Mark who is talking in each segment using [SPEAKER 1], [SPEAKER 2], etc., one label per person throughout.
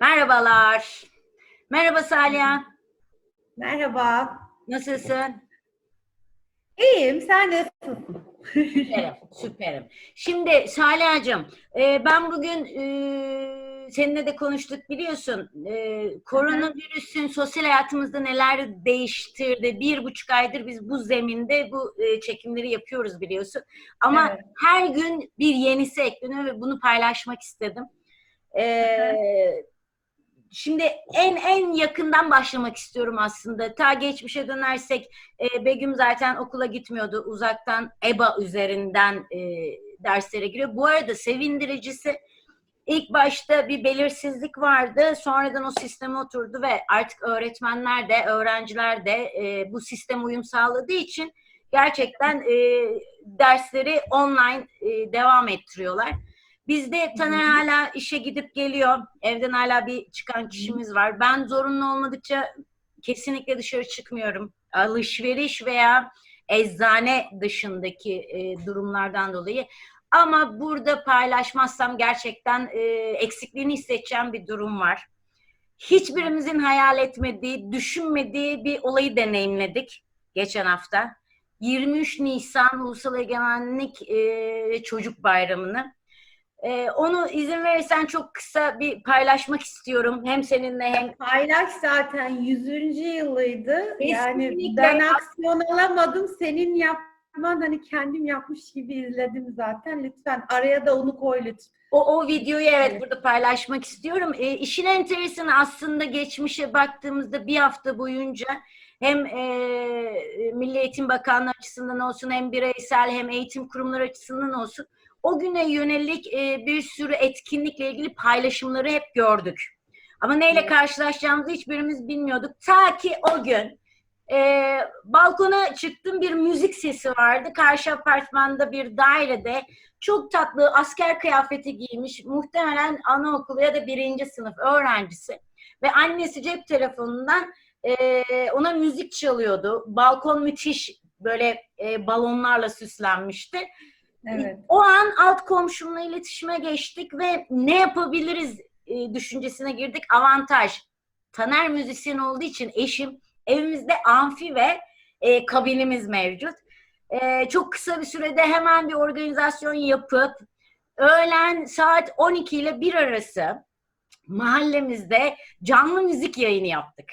[SPEAKER 1] Merhabalar. Merhaba Salih.
[SPEAKER 2] Merhaba.
[SPEAKER 1] Nasılsın?
[SPEAKER 2] İyiyim, sen nasılsın?
[SPEAKER 1] Süperim, süperim. Şimdi Salih'cığım, e, ben bugün e, seninle de konuştuk biliyorsun. E, koronavirüsün sosyal hayatımızda neler değiştirdi. Bir buçuk aydır biz bu zeminde bu e, çekimleri yapıyoruz biliyorsun. Ama
[SPEAKER 2] Evet.
[SPEAKER 1] her gün bir yenisi ekleniyor ve bunu paylaşmak istedim. E, Şimdi en en yakından başlamak istiyorum aslında. Ta geçmişe dönersek e, Begüm zaten okula gitmiyordu. Uzaktan EBA üzerinden e, derslere giriyor. Bu arada sevindiricisi ilk başta bir belirsizlik vardı. Sonradan o sisteme oturdu ve artık öğretmenler de öğrenciler de e, bu sisteme uyum sağladığı için gerçekten e, dersleri online e, devam ettiriyorlar. Bizde Taner hala işe gidip geliyor. Evden hala bir çıkan kişimiz var. Ben zorunlu olmadıkça kesinlikle dışarı çıkmıyorum. Alışveriş veya eczane dışındaki e, durumlardan dolayı. Ama burada paylaşmazsam gerçekten e, eksikliğini hissedeceğim bir durum var. Hiçbirimizin hayal etmediği, düşünmediği bir olayı deneyimledik geçen hafta. 23 Nisan Ulusal Egemenlik e, Çocuk Bayramı'nı. Ee, onu izin verirsen çok kısa bir paylaşmak istiyorum. Hem seninle hem
[SPEAKER 2] Paylaş zaten 100. yılıydı. Yani
[SPEAKER 1] Kesinlikle.
[SPEAKER 2] ben aksiyon alamadım. Senin yapman hani kendim yapmış gibi izledim zaten. Lütfen araya da onu koy lütfen.
[SPEAKER 1] o, o videoyu evet burada paylaşmak istiyorum. Ee, işin enteresanı aslında geçmişe baktığımızda bir hafta boyunca hem e, Milli Eğitim Bakanlığı açısından olsun hem bireysel hem eğitim kurumları açısından olsun o güne yönelik e, bir sürü etkinlikle ilgili paylaşımları hep gördük. Ama neyle karşılaşacağımızı hiçbirimiz bilmiyorduk. Ta ki o gün e, balkona çıktım bir müzik sesi vardı. Karşı apartmanda bir dairede çok tatlı asker kıyafeti giymiş muhtemelen anaokulu ya da birinci sınıf öğrencisi ve annesi cep telefonundan e, ona müzik çalıyordu. Balkon müthiş böyle e, balonlarla süslenmişti.
[SPEAKER 2] Evet.
[SPEAKER 1] O an alt komşumla iletişime geçtik ve ne yapabiliriz e, düşüncesine girdik. Avantaj. Taner müzisyen olduğu için eşim evimizde amfi ve e, kabinimiz mevcut. E, çok kısa bir sürede hemen bir organizasyon yapıp öğlen saat 12 ile 1 arası mahallemizde canlı müzik yayını yaptık.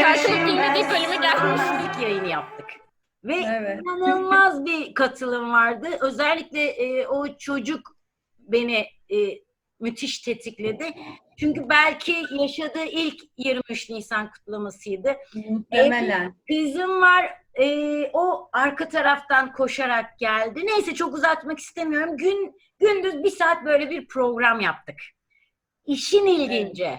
[SPEAKER 3] Şarkının bilmediği bölümü gelmiş.
[SPEAKER 1] müzik yayını yaptık. Ve
[SPEAKER 2] Evet.
[SPEAKER 1] inanılmaz bir katılım vardı. Özellikle e, o çocuk beni e, müthiş tetikledi. Çünkü belki yaşadığı ilk 23 Nisan kutlamasıydı.
[SPEAKER 2] Muhtemelen.
[SPEAKER 1] Kızım var, e, o arka taraftan koşarak geldi. Neyse çok uzatmak istemiyorum. Gün gündüz bir saat böyle bir program yaptık. İşin ilginci.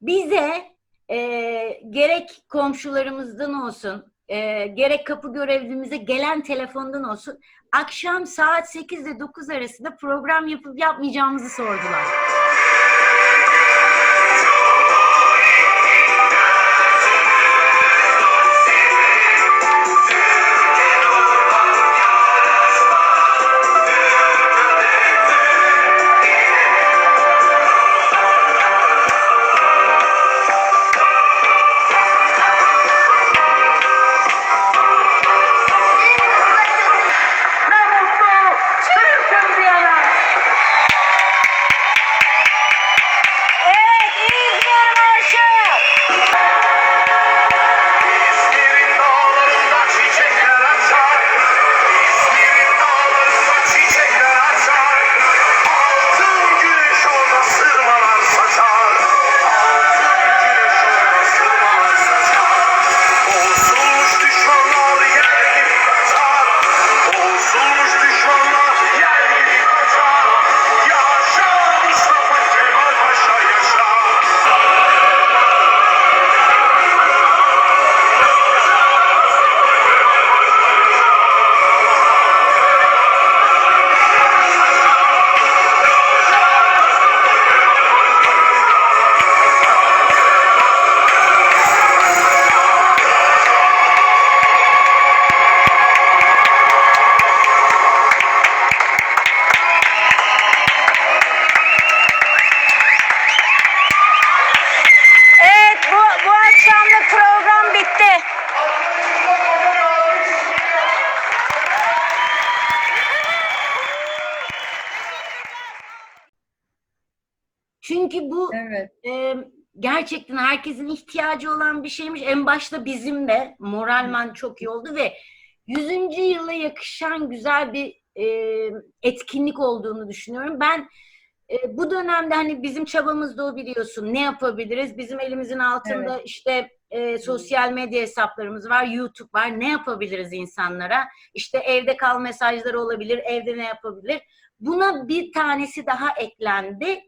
[SPEAKER 1] Bize e, gerek komşularımızdan olsun, e, gerek kapı görevlimize gelen telefondan olsun akşam saat 8 ile 9 arasında program yapıp yapmayacağımızı sordular. Gerçekten herkesin ihtiyacı olan bir şeymiş. En başta bizim de moralman çok iyi oldu ve 100. yıla yakışan güzel bir e, etkinlik olduğunu düşünüyorum. Ben e, bu dönemde hani bizim çabamız da o biliyorsun. Ne yapabiliriz? Bizim elimizin altında işte e, sosyal medya hesaplarımız var, YouTube var. Ne yapabiliriz insanlara? İşte evde kal mesajları olabilir, evde ne yapabilir? Buna bir tanesi daha eklendi.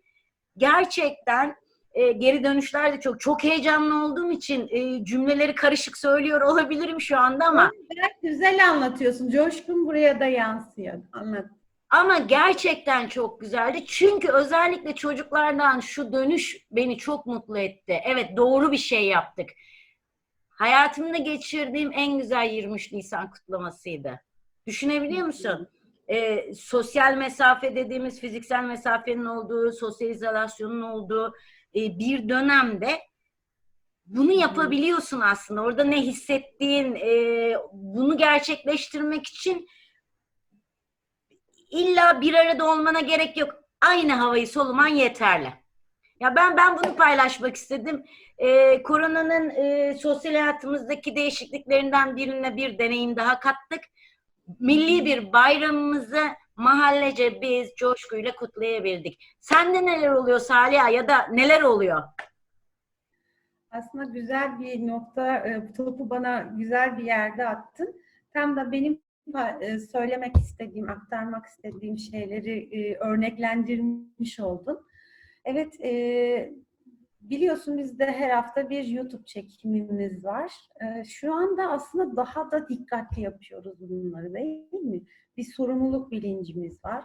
[SPEAKER 1] Gerçekten e, geri dönüşler de çok çok heyecanlı olduğum için e, cümleleri karışık söylüyor olabilirim şu anda ama
[SPEAKER 2] Gayet güzel anlatıyorsun. Coşkun buraya da yansıyor. Anlat.
[SPEAKER 1] ama gerçekten çok güzeldi. Çünkü özellikle çocuklardan şu dönüş beni çok mutlu etti. Evet doğru bir şey yaptık. Hayatımda geçirdiğim en güzel 23 Nisan kutlamasıydı. Düşünebiliyor musun? Ee, sosyal mesafe dediğimiz fiziksel mesafenin olduğu, sosyal izolasyonun olduğu e, bir dönemde bunu yapabiliyorsun aslında. Orada ne hissettiğin, e, bunu gerçekleştirmek için illa bir arada olmana gerek yok. Aynı havayı soluman yeterli. Ya ben ben bunu paylaşmak istedim. Ee, koronanın e, sosyal hayatımızdaki değişikliklerinden birine bir deneyim daha kattık. Milli bir bayramımızı mahallece biz coşkuyla kutlayabildik. Sende neler oluyor Salih ya da neler oluyor?
[SPEAKER 2] Aslında güzel bir nokta, e, topu bana güzel bir yerde attın. Tam da benim e, söylemek istediğim, aktarmak istediğim şeyleri e, örneklendirmiş oldun. Evet, biliyorsun bizde her hafta bir YouTube çekimimiz var. E, Şu anda aslında daha da dikkatli yapıyoruz bunları değil mi? Bir sorumluluk bilincimiz var.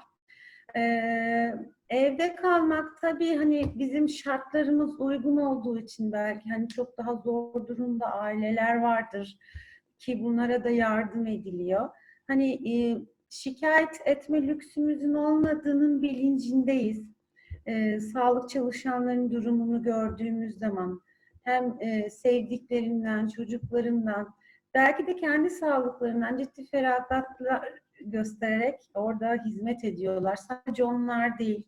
[SPEAKER 2] Ee, evde kalmak tabii hani bizim şartlarımız uygun olduğu için belki hani çok daha zor durumda aileler vardır ki bunlara da yardım ediliyor. Hani e, şikayet etme lüksümüzün olmadığının bilincindeyiz. Ee, sağlık çalışanlarının durumunu gördüğümüz zaman hem e, sevdiklerinden, çocuklarından, belki de kendi sağlıklarından ciddi feragatlar göstererek orada hizmet ediyorlar. Sadece onlar değil.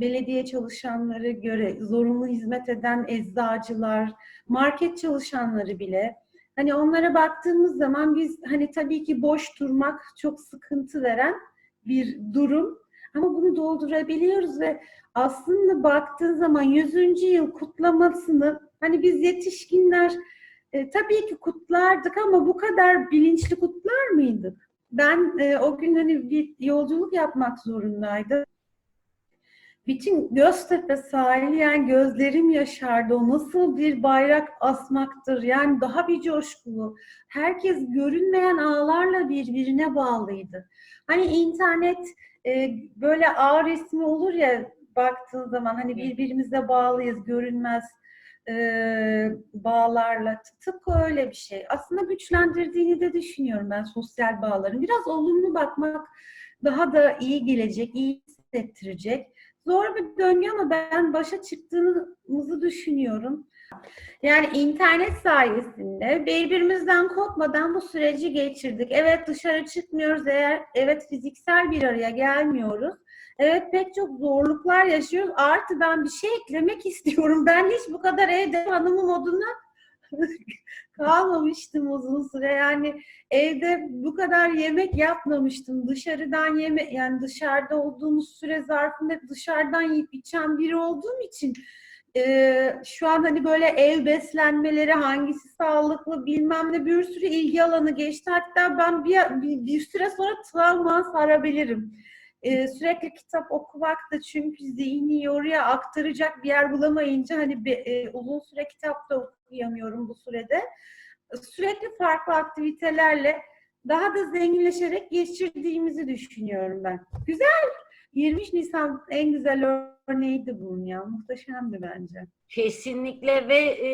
[SPEAKER 2] Belediye çalışanları göre zorunlu hizmet eden eczacılar, market çalışanları bile. Hani onlara baktığımız zaman biz hani tabii ki boş durmak çok sıkıntı veren bir durum. Ama bunu doldurabiliyoruz ve aslında baktığın zaman 100. yıl kutlamasını hani biz yetişkinler e, tabii ki kutlardık ama bu kadar bilinçli kutlar mıydık? Ben e, o gün hani bir yolculuk yapmak zorundaydım. Bütün Göztepe sahili yani gözlerim yaşardı. O nasıl bir bayrak asmaktır. Yani daha bir coşkulu. Herkes görünmeyen ağlarla birbirine bağlıydı. Hani internet e, böyle ağ resmi olur ya baktığın zaman hani birbirimize bağlıyız görünmez e, bağlarla tıpkı öyle bir şey. Aslında güçlendirdiğini de düşünüyorum ben sosyal bağların. Biraz olumlu bakmak daha da iyi gelecek, iyi hissettirecek. Zor bir döngü ama ben başa çıktığımızı düşünüyorum. Yani internet sayesinde birbirimizden kopmadan bu süreci geçirdik. Evet dışarı çıkmıyoruz, eğer evet fiziksel bir araya gelmiyoruz. Evet pek çok zorluklar yaşıyoruz. Artı ben bir şey eklemek istiyorum. Ben hiç bu kadar evde hanımı moduna kalmamıştım uzun süre. Yani evde bu kadar yemek yapmamıştım. Dışarıdan yeme yani dışarıda olduğumuz süre zarfında dışarıdan yiyip içen biri olduğum için e, şu an hani böyle ev beslenmeleri hangisi sağlıklı bilmem ne bir sürü ilgi alanı geçti. Hatta ben bir, bir, bir süre sonra travma sarabilirim. Ee, sürekli kitap okumak da çünkü zihni oraya aktaracak bir yer bulamayınca hani bir, e, uzun süre kitap da okuyamıyorum bu sürede. Sürekli farklı aktivitelerle daha da zenginleşerek geçirdiğimizi düşünüyorum ben. Güzel. 23 Nisan en güzel örneğiydi bunun ya. Muhteşemdi bence.
[SPEAKER 1] Kesinlikle ve e,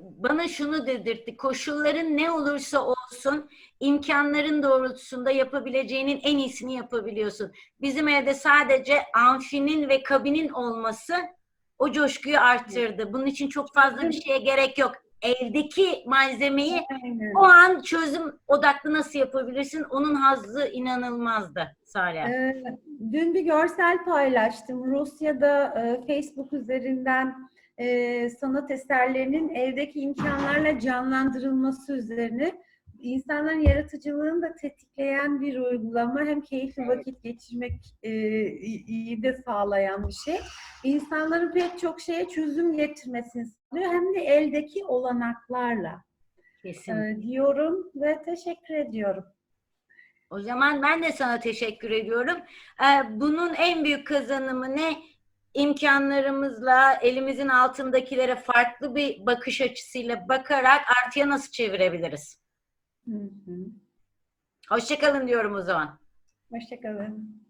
[SPEAKER 1] bana şunu dedirtti. Koşulların ne olursa olsun imkanların doğrultusunda yapabileceğinin en iyisini yapabiliyorsun. Bizim evde sadece amfinin ve kabinin olması o coşkuyu arttırdı. Bunun için çok fazla bir şeye gerek yok. Evdeki malzemeyi
[SPEAKER 2] Aynen.
[SPEAKER 1] o an çözüm odaklı nasıl yapabilirsin? Onun hazzı inanılmazdı Salih.
[SPEAKER 2] Ee, dün bir görsel paylaştım. Rusya'da e, Facebook üzerinden e, sanat eserlerinin evdeki imkanlarla canlandırılması üzerine insanların yaratıcılığını da tetikleyen bir uygulama. Hem keyifli vakit geçirmek e, iyi de sağlayan bir şey. İnsanların pek çok şeye çözüm getirmesini sağlıyor. Hem de eldeki olanaklarla
[SPEAKER 1] Kesin.
[SPEAKER 2] e, diyorum ve teşekkür ediyorum.
[SPEAKER 1] O zaman ben de sana teşekkür ediyorum. Ee, bunun en büyük kazanımı ne? İmkanlarımızla elimizin altındakilere farklı bir bakış açısıyla bakarak artıya nasıl çevirebiliriz?
[SPEAKER 2] Hı hı.
[SPEAKER 1] Hoşçakalın diyorum o zaman.
[SPEAKER 2] Hoşçakalın.